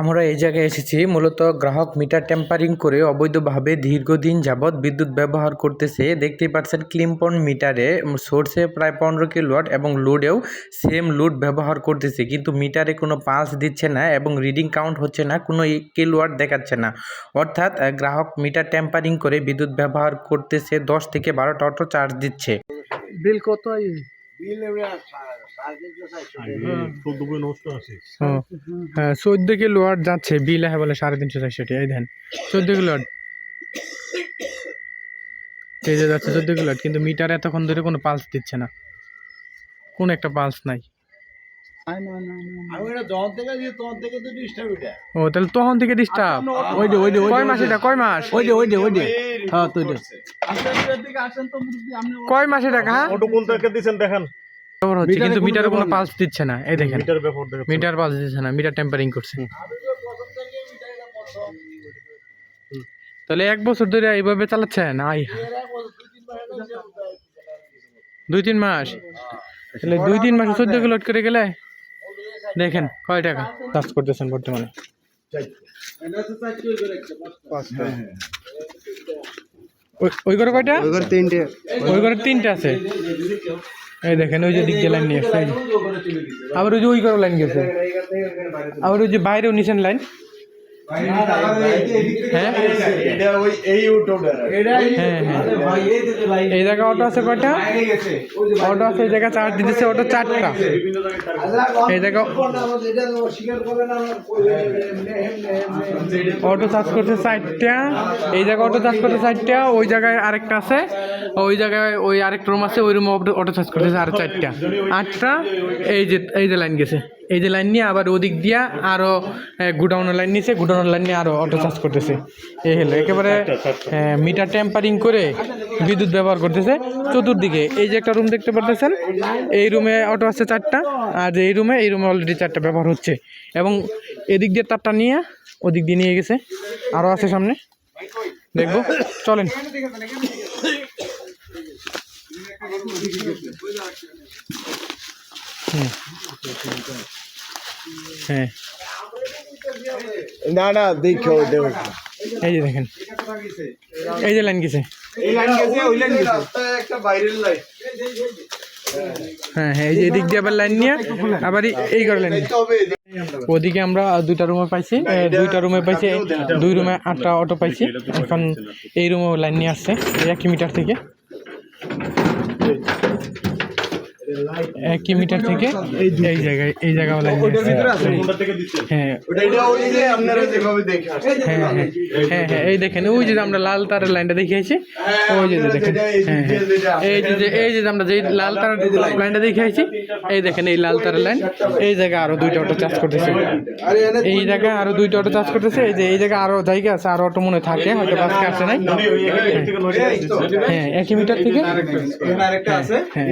আমরা এই জায়গায় এসেছি মূলত গ্রাহক মিটার টেম্পারিং করে অবৈধভাবে দীর্ঘদিন যাবৎ বিদ্যুৎ ব্যবহার করতেছে। দেখতেই পাচ্ছেন ক্লিম্পন মিটারে সোর্সে প্রায় পনেরো কিলোয়াট এবং লোডেও সেম লোড ব্যবহার করতেছে। কিন্তু মিটারে কোনো পালস দিচ্ছে না এবং রিডিং কাউন্ট হচ্ছে না, কোনো কিলোয়াট দেখাচ্ছে না। অর্থাৎ গ্রাহক মিটার টেম্পারিং করে বিদ্যুৎ ব্যবহার করতেছে, দশ থেকে বারোটা অটো চার্জ দিচ্ছে। বিল কত হ্যাঁ চোদ্দ কিলো ওয়াট যাচ্ছে, বিল হ্যাঁ বলে সাড়ে তিনশো চারশোটি, এই দেন। চোদ্দ কিলো ওয়াট যাচ্ছে চোদ্দ কিলো কিন্তু মিটার এতক্ষণ ধরে কোনো পালস দিচ্ছে না। কোন একটা পালস নাই। ও তাহলে তখন থেকে ডিস্টার্ব ওই যে ওই যে ওই কয় মাস এটা? কয় মাস? ওই যে ওই যে ওই যে হ্যাঁ তো কয় মাসে টাকা হ্যাঁ অটো কোন থেকে দিছেন দেখেন। হচ্ছে কিন্তু কোনো মিটারে কোনো পালস দিচ্ছে না। এই দেখেন মিটার ব্যাপার মিটার পালস দিচ্ছে না মিটার টেম্পারিং করছে। তাহলে এক বছর ধরে এইভাবে চালাচ্ছেন? আই দুই তিন মাস? তাহলে দুই তিন মাসে চোদ্দ কিলো লোড করে গেলে? দেখেন কয় টাকা? কাজ করতেছেন বর্তমানে। ওই- ওই করে কয়টা? তিনটে। ওই ঘরে তিনটে আছে। এই দেখেন ওই যে দিক দিয়ে লাইন নিয়ে আসছে। আবার ওই যে ওই করে লাইন গেছে। আবার ওই যে বাইরেও নিছেন লাইন। হ্যাঁ ওই এই হ্যাঁ হ্যাঁ জায়গায় অটো আছে কয়টা অটো আছে এই দিতেছে অটো চারটা এই জায়গা অটো চার্জ করছে চারটা এই জায়গায় অটো চার্জ করছে চারটা ওই জায়গায় আরেকটা আছে ওই জায়গায় ওই আরেকটা রুম আছে ওই রুমে অটো চার্জ করতেছে আর চারটা আটটা এই যে এই যে লাইন গেছে এই যে লাইন নিয়ে আবার ওদিক দিয়া আরও গুডাউনের লাইন নিয়েছে গুডাউনের লাইন নিয়ে আরও অটো চার্জ করতেছে। এই হলো একেবারে মিটার টেম্পারিং করে বিদ্যুৎ ব্যবহার করতেছে। চতুর্দিকে এই যে একটা রুম দেখতে পারতেছেন এই রুমে অটো আছে চারটা আর এই রুমে এই রুমে অলরেডি চারটা ব্যবহার হচ্ছে। এবং এদিক দিয়ে তারটা নিয়ে ওদিক দিয়ে নিয়ে গেছে আরও আছে সামনে। দেখব চলেন। হুম। হ্যাঁ। না না দেখো দেখো। এই যে দেখেন। এই যে লাইন গেছে। এই লাইন গেছে ওই লাইন গেছে। একটা বাইরের লাইন হ্যাঁ হ্যাঁ এই যে এদিক দিয়ে আবার লাইন নিয়ে আবার এই- করে লাইন ওদিকে আমরা দুইটা রুমে পাইছি দুইটা রুমে পাইছি দুই রুমে আটটা অটো পাইছি। এখন এই রুমে লাইন নিয়ে আসছে এক মিটার থেকে। এক মিটার থেকে এই জায়গায় এই থেকে দিচ্ছেন হ্যাঁ যে হ্যাঁ হ্যাঁ হ্যাঁ হ্যাঁ এই দেখেন ওই যে আমরা লাল তারের লাইনটা দেখিয়েছি ওই যে দেখেন হ্যাঁ হ্যাঁ এই যে যে- এই যে আমরা যেই লাল তারের লাইনটা দেখিয়েছি এই দেখেন এই লাল তারের লাইন এই জায়গায় আরও দুইটা অটো চার্জ করতেছে এই জায়গায় আরও দুইটা অটো চার্জ করতেছে এই যে এই জায়গায় আরও জায়গা আছে আরও অটো মনে থাকে হয়তো বাসকে আসে নাই হ্যাঁ একই মিটার থেকে আরেকটা আছে হ্যাঁ